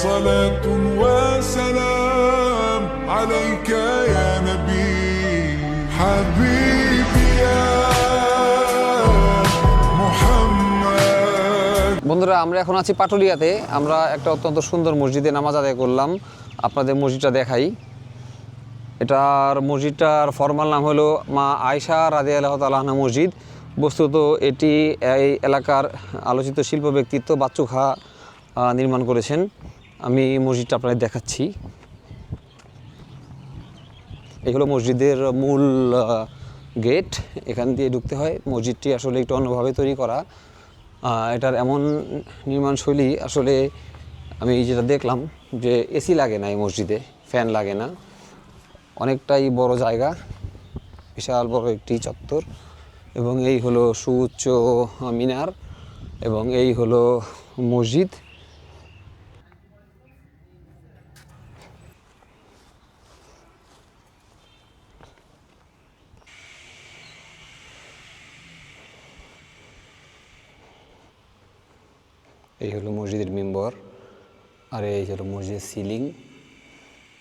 صلاة وسلام عليك يا نبي حبيبي يا محمد বন্ধুরা আমরা এখন আছি পাটুলিয়াতে আমরা একটা অত্যন্ত সুন্দর মসজিদে নামাজ আদায় করলাম আপনাদের মসজিদটা দেখাই এটার মসজিদটার ফর্মাল নাম হলো মা আয়সা রাজি আল্লাহ তালাহনা মসজিদ বস্তুত এটি এই এলাকার আলোচিত শিল্প ব্যক্তিত্ব বাচ্চু খা আহ, নির্মাণ করেছেন আমি মসজিদটা আপনাদের দেখাচ্ছি। এই হলো মসজিদের মূল গেট। এখান দিয়ে ঢুকতে হয়। মসজিদটি আসলে একটু অন্যভাবে তৈরি করা। এটার এমন নির্মাণশৈলী আসলে আমি যেটা দেখলাম যে এসি লাগে না এই মসজিদে, ফ্যান লাগে না। অনেকটাই বড় জায়গা, বিশাল বড় একটি চত্বর। এবং এই হলো সুউচ্চ মিনার এবং এই হলো মসজিদ। এই হলো মসজিদের মেম্বর আর এই হলো মসজিদের সিলিং।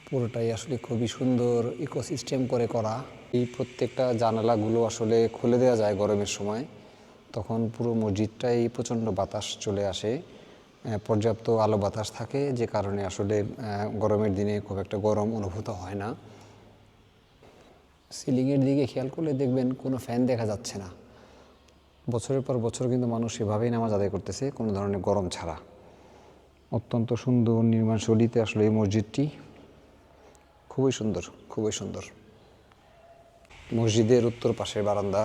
পুরোটাই আসলে খুবই সুন্দর ইকোসিস্টেম করে করা। এই প্রত্যেকটা জানালাগুলো আসলে খুলে দেওয়া যায় গরমের সময়। তখন পুরো মসজিদটাই প্রচণ্ড বাতাস চলে আসে। পর্যাপ্ত আলো বাতাস থাকে, যে কারণে আসলে গরমের দিনে খুব একটা গরম অনুভূত হয় না। সিলিংয়ের দিকে খেয়াল করলে দেখবেন কোনো ফ্যান দেখা যাচ্ছে না। বছরের পর বছর কিন্তু মানুষ এভাবেই নামাজ আদায় করতেছে, কোনো ধরনের গরম ছাড়া। অত্যন্ত সুন্দর নির্মাণ শৈলীতে আসলে এই মসজিদটি। খুবই সুন্দর খুবই সুন্দর। মসজিদের উত্তর পাশের বারান্দা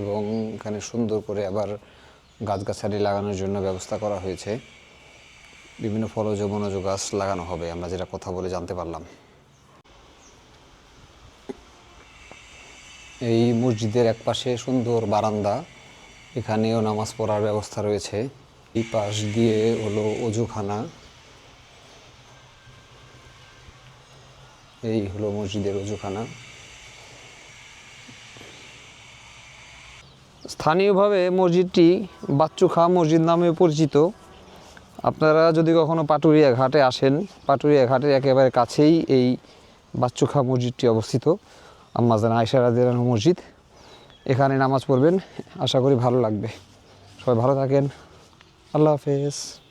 এবং এখানে সুন্দর করে আবার গাছগাছালি লাগানোর জন্য ব্যবস্থা করা হয়েছে। বিভিন্ন ফলজ বনজ গাছ লাগানো হবে, আমরা যেটা কথা বলে জানতে পারলাম। এই মসজিদের এক পাশে সুন্দর বারান্দা এখানেও নামাজ পড়ার ব্যবস্থা রয়েছে। এই পাশ দিয়ে হলো অজুখানা। এই হলো মসজিদের অজুখানা। স্থানীয়ভাবে মসজিদটি বাচ্চুখা মসজিদ নামে পরিচিত। আপনারা যদি কখনো পাটুরিয়া ঘাটে আসেন, পাটুরিয়া ঘাটের একেবারে কাছেই এই বাচ্চুখা মসজিদটি অবস্থিত। আম্মাজান আয়সা রাদিয়ান মসজিদ। এখানে নামাজ পড়বেন। আশা করি ভালো লাগবে। সবাই ভালো থাকেন। আল্লাহ হাফেজ।